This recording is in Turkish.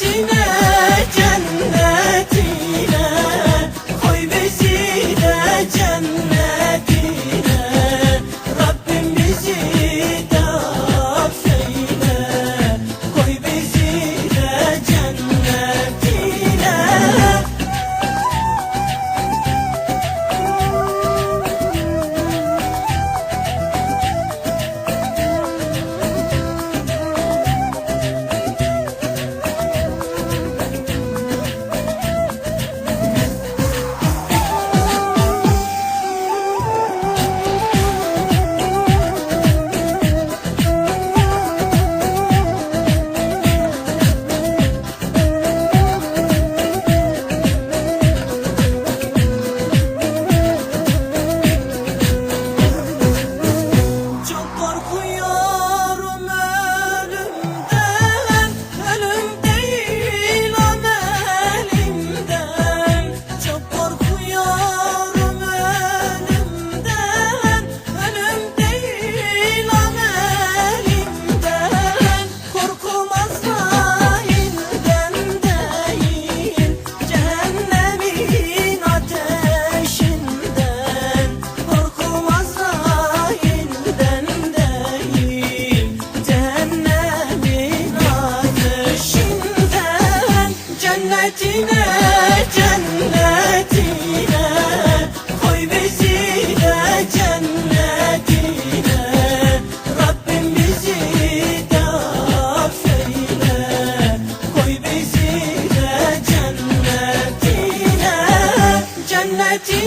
Medina. Cennetine, cennetine. Koy bizi de cennetine. Rabbim bizi de Koy bizi de cennetine. Cennetine